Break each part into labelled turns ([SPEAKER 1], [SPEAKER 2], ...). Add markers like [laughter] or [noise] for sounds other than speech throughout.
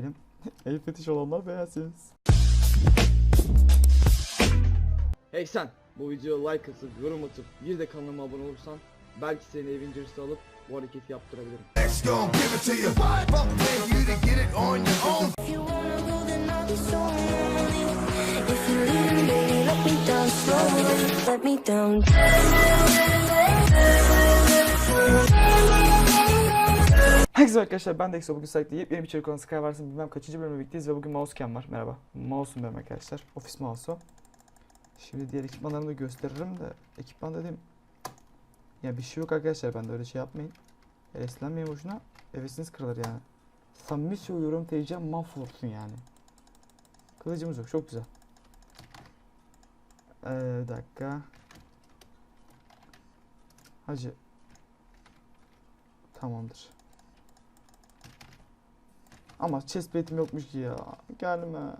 [SPEAKER 1] elim. [laughs] El fetiş olanlar beğensin.
[SPEAKER 2] Hey sen bu videoya like atıp yorum atıp bir de kanalıma abone olursan belki seni Avengers'ı alıp bu hareketi yaptırabilirim.
[SPEAKER 3] X gon' give
[SPEAKER 1] Herkese arkadaşlar ben de Exo bugün site'de yepyeni bir içerik olan Skywars'ın bilmem kaçıncı bölümü birlikteyiz ve bugün mousecam var. Merhaba. Mouse'um benim arkadaşlar. Ofis mouse'u. Şimdi diğer ekipmanlarımı da gösteririm de ekipman dedim. Ya bir şey yok arkadaşlar bende öyle şey yapmayın. Heveslenmeyin boşuna. Hevesiniz kırılır yani. Samimi söylüyorum TC mahvolursun yani. Kılıcımız yok çok güzel. Ee, dakika. Hacı. Tamamdır. Ama chest yokmuş ki ya. Gelme.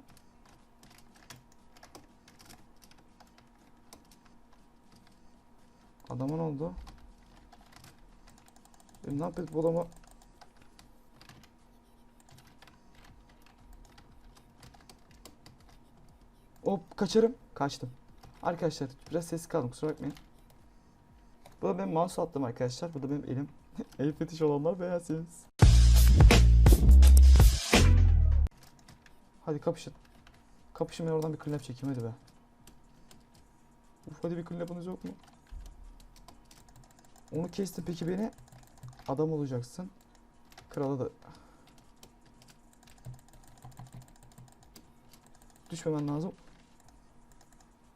[SPEAKER 1] Adama ne oldu? E, ne yapıyoruz bu adama? Hop kaçarım. Kaçtım. Arkadaşlar biraz sessiz kaldım kusura bakmayın. Bu da benim mouse attım arkadaşlar. Bu da benim elim. [laughs] El fetiş olanlar beğensiniz. Hadi kapışın. Kapışın ben oradan bir clean çekeyim hadi be. Uf hadi bir clean yok mu? Onu kestim peki beni. Adam olacaksın. Krala da... Düşmemen lazım.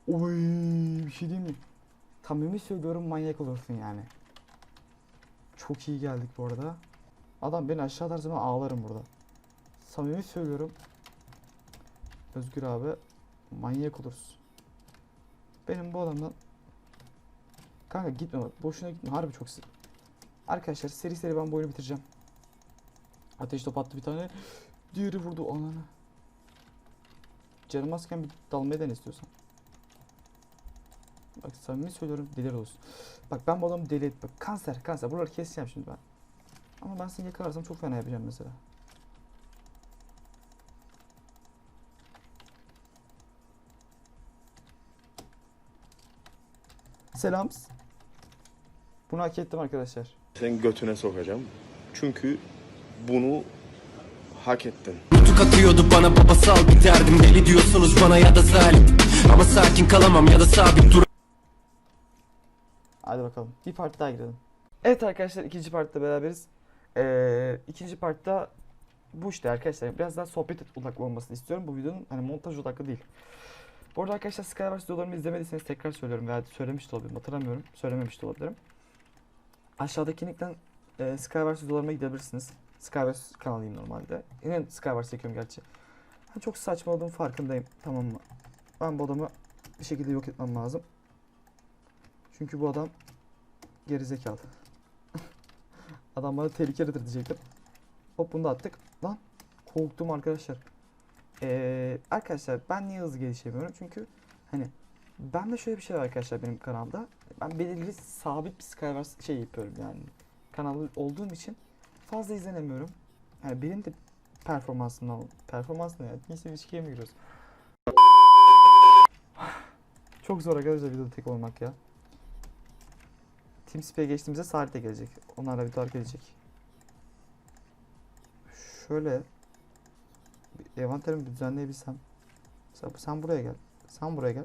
[SPEAKER 1] Oy bir şey diyeyim mi? Samimi söylüyorum manyak olursun yani. Çok iyi geldik bu arada. Adam beni aşağı atarsa ben ağlarım burada. Samimi söylüyorum. Özgür abi manyak olursun. Benim bu adamdan Kanka gitme bak boşuna gitme harbi çok sık. Arkadaşlar seri seri ben bu oyunu bitireceğim. Ateş top attı bir tane. Diğeri vurdu ananı. Canım azken bir dalmayı den istiyorsan. Bak samimi söylüyorum delir olsun. Bak ben bu adamı deli et. Bak kanser kanser buraları keseceğim şimdi ben. Ama ben seni yakalarsam çok fena yapacağım mesela. Selam. Bunu hak ettim arkadaşlar.
[SPEAKER 4] Senin götüne sokacağım. Çünkü bunu hak ettin.
[SPEAKER 5] Nutuk atıyordu bana babasal bir derdim Deli diyorsunuz bana ya da zalim Ama sakin kalamam ya da sabit dur
[SPEAKER 1] Hadi bakalım. Bir part daha girelim. Evet arkadaşlar ikinci partta beraberiz. Ee, ikinci partta bu işte arkadaşlar. Biraz daha sohbet odaklı olmasını istiyorum. Bu videonun hani montaj odaklı değil. Bu arada arkadaşlar Skywars videolarımı izlemediyseniz tekrar söylüyorum veya söylemiş de olabilirim hatırlamıyorum. Söylememiş de olabilirim. Aşağıdaki linkten e, Skywars videolarıma gidebilirsiniz. Skywars kanalıyım normalde. Yine Skywars çekiyorum gerçi. Ben çok saçmaladığım farkındayım. Tamam mı? Ben bu adamı bir şekilde yok etmem lazım. Çünkü bu adam gerizekalı. [laughs] adam bana tehlikelidir diyecektim. Hop bunu da attık. Lan korktum arkadaşlar. Ee, arkadaşlar ben niye hızlı gelişemiyorum? Çünkü hani bende şöyle bir şey var arkadaşlar benim kanalda. Ben belirli sabit bir Skywars şey yapıyorum yani. Kanalı olduğum için fazla izlenemiyorum. Yani benim de performansımdan performans ne ya? Neyse ilişkiye mi giriyoruz? [sighs] Çok zor arkadaşlar videoda tek olmak ya. TeamSpeak'e geçtiğimizde Salih de gelecek. Onlarla videolar gelecek. Şöyle bir envanterimi düzenleyebilsem. Mesela sen buraya gel. Sen buraya gel.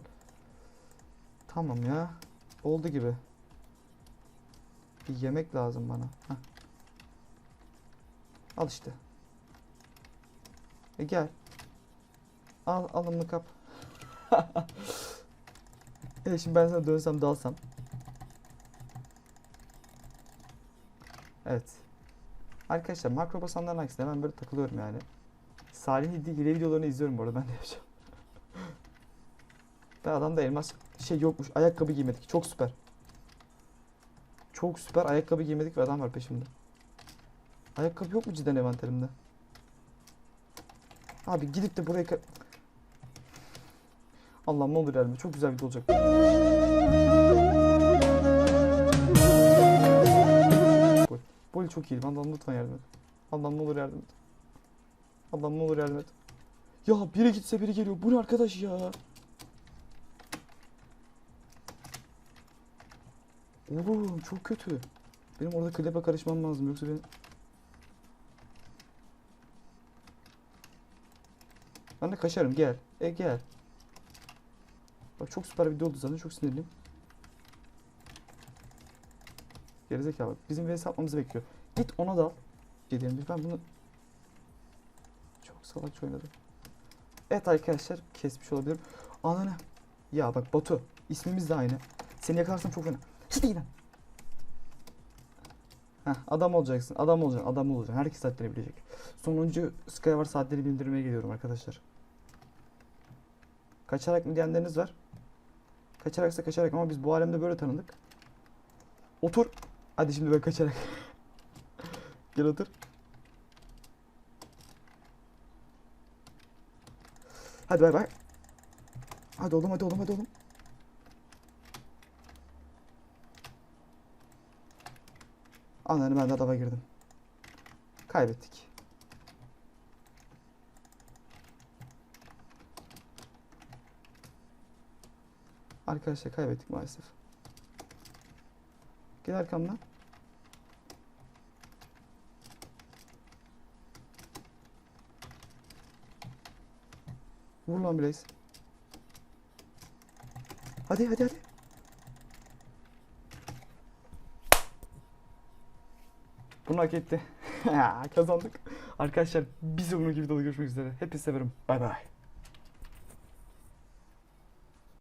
[SPEAKER 1] Tamam ya. Oldu gibi. Bir yemek lazım bana. Heh. Al işte. E gel. Al alımlı kap. [laughs] evet şimdi ben sana dönsem dalsam. Evet. Arkadaşlar makro basanların aksine ben böyle takılıyorum yani. Salih'in hile videolarını izliyorum bu arada ben de yapacağım. [laughs] ben adamda elmas şey yokmuş. Ayakkabı giymedik. Çok süper. Çok süper ayakkabı giymedik ve adam var peşimde. Ayakkabı yok mu cidden envanterimde? Abi gidip de buraya... Allah'ım ne olur et. Çok güzel video olacak. Bol çok iyi. Allah'ım lütfen yardım et. Allah'ım ne olur yardım et. Allah'ım ne olur yardım et. Ya biri gitse biri geliyor. Bu ne arkadaş ya? Oğlum çok kötü. Benim orada klibe karışmam lazım yoksa ben... Ben de kaçarım gel. E gel. Bak çok süper video oldu zaten çok sinirliyim. Gerizekalı. Bizim vs atmamızı bekliyor. Git ona dal. Gidelim. Ben bunu salakça oynadım. Evet arkadaşlar kesmiş olabilirim. Ananı. Ya bak Batu. ismimiz de aynı. Seni yakalarsam çok fena. Değil lan. Heh, adam olacaksın. Adam olacaksın. Adam olacaksın. Herkes saatleri bilecek. Sonuncu Skyward saatleri bildirmeye geliyorum arkadaşlar. Kaçarak mı diyenleriniz var. Kaçaraksa kaçarak ama biz bu alemde böyle tanıdık. Otur. Hadi şimdi böyle kaçarak. [laughs] Gel otur. Hadi bay bay. Hadi oğlum hadi oğlum hadi oğlum. Ananı ben de adama girdim. Kaybettik. Arkadaşlar kaybettik maalesef. Gel arkamdan. Vur lan Blaze. Hadi hadi hadi. Bunu hak etti. [laughs] Kazandık. Arkadaşlar bir sonraki videoda görüşmek üzere. Hepinizi severim. Bay bay.